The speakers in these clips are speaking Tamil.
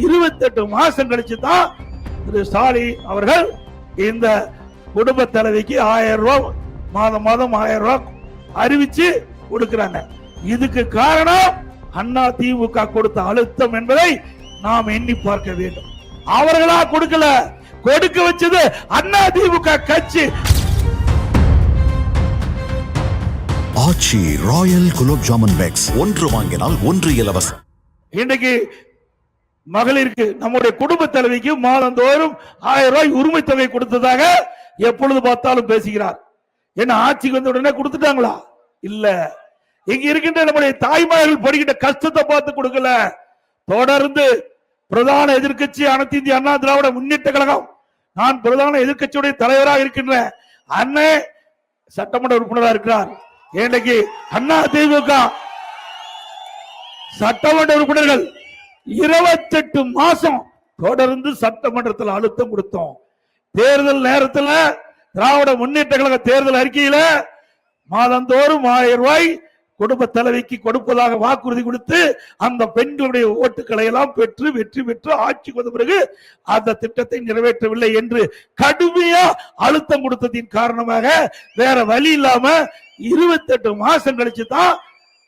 இருபத்தெட்டு மாசம் கழிச்சு தான் திரு ஸ்டாலின் அவர்கள் இந்த குடும்ப தலைவிக்கு ஆயிரம் ரூபாய் மாதம் மாதம் ஆயிரம் ரூபாய் அறிவிச்சு கொடுக்கிறாங்க. இதுக்கு காரணம் அண்ணா திமுக கொடுத்த அழுத்தம் என்பதை நாம் எண்ணி பார்க்க வேண்டும். அவர்களா கொடுக்கல கொடுக்க வச்சது அண்ணா திமுக கட்சி. ஆச்சி ராயல் குலோப் ஜாமுன் பேக்ஸ் ஒன்று வாங்கினால் ஒன்று இலவசம். இன்னைக்கு மகளிருக்கு நம்முடைய குடும்ப தலைவிக்கு மாதந்தோறும் ஆயிரம் ரூபாய் உரிமை தொகை கொடுத்ததாக எப்பொழுது பார்த்தாலும் பேசுகிறார். என்ன ஆட்சிக்கு வந்த உடனே கொடுத்துட்டாங்களா? இல்ல. இங்க இருக்கின்ற நம்முடைய தாய்மார்கள் படுகின்ற கஷ்டத்தை பார்த்து கொடுக்கல. தொடர்ந்து பிரதான எதிர்கட்சி அனைத்து இந்திய அண்ணா திராவிட முன்னேற்ற கழகம். நான் பிரதான எதிர்கட்சியுடைய தலைவராக இருக்கின்ற அண்ணன் சட்டமன்ற உறுப்பினராக இருக்கிறார். இன்னைக்கு அண்ணா திமுக சட்டமன்ற உறுப்பினர்கள் இருபத்தெட்டு மாசம் தொடர்ந்து சட்டமன்றத்தில் அழுத்தம் கொடுத்தோம். தேர்தல் நேரத்தில் திராவிட முன்னேற்ற கழக தேர்தல் அறிக்கையில மாதந்தோறும் ஆயிரம் ரூபாய் குடும்ப தலைவிக்கு கொடுப்பதாக வாக்குறுதி கொடுத்து அந்த பெண்களுடைய ஓட்டுக்களை எல்லாம் பெற்று வெற்றி பெற்று ஆட்சிக்கு வந்த பிறகு அந்த திட்டத்தை நிறைவேற்றவில்லை என்று கடுமையா அழுத்தம் கொடுத்ததின் காரணமாக வேற வழி இல்லாம இருபத்தெட்டு மாசம் கழிச்சு தான்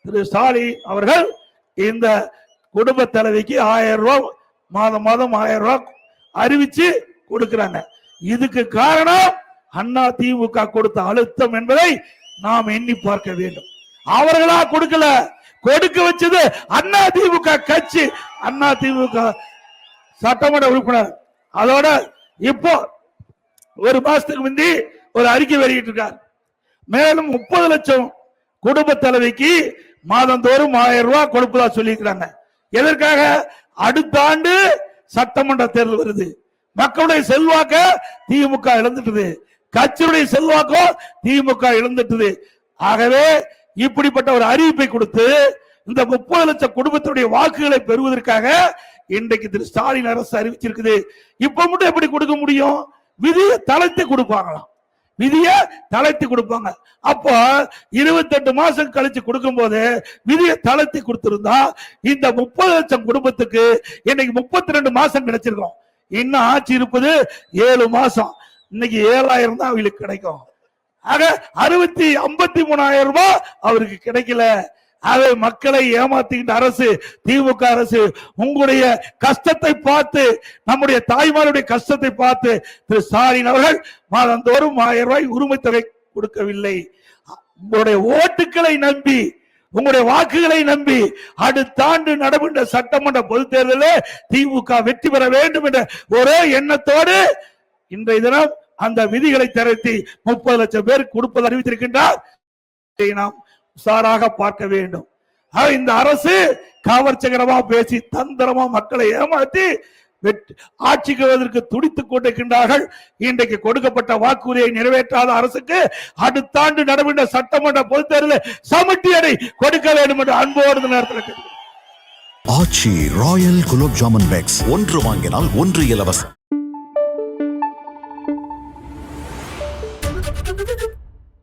திரு ஸ்டாலின் அவர்கள் இந்த குடும்ப தலைவிக்கு ஆயிரம் ரூபா மாதம் மாதம் ஆயிரம் ரூபா அறிவிச்சு கொடுக்கிறாங்க. இதுக்கு காரணம் அண்ணா திமுக கொடுத்த அழுத்தம் என்பதை நாம் எண்ணி பார்க்க வேண்டும். அவர்களா கொடுக்கல. கொடுக்க வச்சது அண்ணா திமுக கட்சி. அண்ணா திமுக சட்டமன்ற உறுப்பினர். அதோட இப்போ ஒரு மாசத்துக்கு முந்தி ஒரு அறிக்கை வெளியிட்டிருக்கார். மேலும் முப்பது லட்சம் குடும்ப தலைவிக்கு மாதந்தோறும் ஆயிரம் ரூபாய் கொடுப்பதா சொல்லியிருக்கிறாங்க. எதற்காக? அடுத்த ஆண்டு சட்டமன்ற தேர்தல் வருது. மக்களுடைய செல்வாக்க திமுக இழந்துட்டது. கட்சியுடைய செல்வாக்கோ திமுக இழந்துட்டது. ஆகவே இப்படிப்பட்ட ஒரு அறிவிப்பை கொடுத்து இந்த முப்பது லட்சம் குடும்பத்துடைய வாக்குகளை பெறுவதற்காக இன்றைக்கு திரு ஸ்டாலின் அரசு அறிவிச்சிருக்குது. இப்ப மட்டும் எப்படி கொடுக்க முடியும்? விதியை தளர்த்தி கொடுப்பாங்களாம். விதியை தளர்த்தி கொடுப்பாங்க. அப்போ இருபத்தெட்டு மாசம் கழிச்சு கொடுக்கும் போது விதியை தளர்த்தி கொடுத்திருந்தா இந்த முப்பது லட்சம் குடும்பத்துக்கு இன்னைக்கு முப்பத்தி ரெண்டு மாசம் கிடைச்சிருக்கோம் இன்னும் ஆட்சி இருப்பது ஏழு மாசம். இன்னைக்கு ஏழாயிரம் தான் அவங்களுக்கு கிடைக்கும். ஆக அறுபத்தி ஐம்பத்தி மூணாயிரம் ரூபாய் அவருக்கு கிடைக்கல. அதை மக்களை ஏமாத்துகின்ற அரசு திமுக அரசு உங்களுடைய கஷ்டத்தை பார்த்து நம்முடைய தாய்மாருடைய கஷ்டத்தை பார்த்து திரு ஸ்டாலின் அவர்கள் மாதந்தோறும் ஆயிரம் ரூபாய் உரிமை தொகை கொடுக்கவில்லை. உங்களுடைய ஓட்டுக்களை நம்பி உங்களுடைய வாக்குகளை நம்பி அடுத்த ஆண்டு நடைபெற்ற சட்டமன்ற பொது தேர்தலில் திமுக வெற்றி பெற வேண்டும் என்ற ஒரே எண்ணத்தோடு இன்றைய தினம் அந்த விதிகளை திரட்டி முப்பது லட்சம் பேர் கொடுப்பது அறிவித்திருக்கின்றார். நாம் உஷாராக பார்க்க வேண்டும். இந்த அரசு கவர்ச்சகரமா பேசி தந்திரமா மக்களை ஏமாற்றி வெற்றி- ஆட்சிக்கு வருவதற்கு துடித்துக் கொண்டிருக்கின்றார்கள். இன்றைக்கு கொடுக்கப்பட்ட வாக்குறுதியை நிறைவேற்றாத அரசுக்கு அடுத்த ஆண்டு நடைபெற்ற சட்டமன்ற பொதுத் தேர்தலில் சமட்டி அடை கொடுக்க வேண்டும் என்று அன்போடு நேரத்தில் ஆட்சி ராயல் குலோப் ஜாமுன் பேக்ஸ் ஒன்று வாங்கினால் ஒன்று இலவசம்.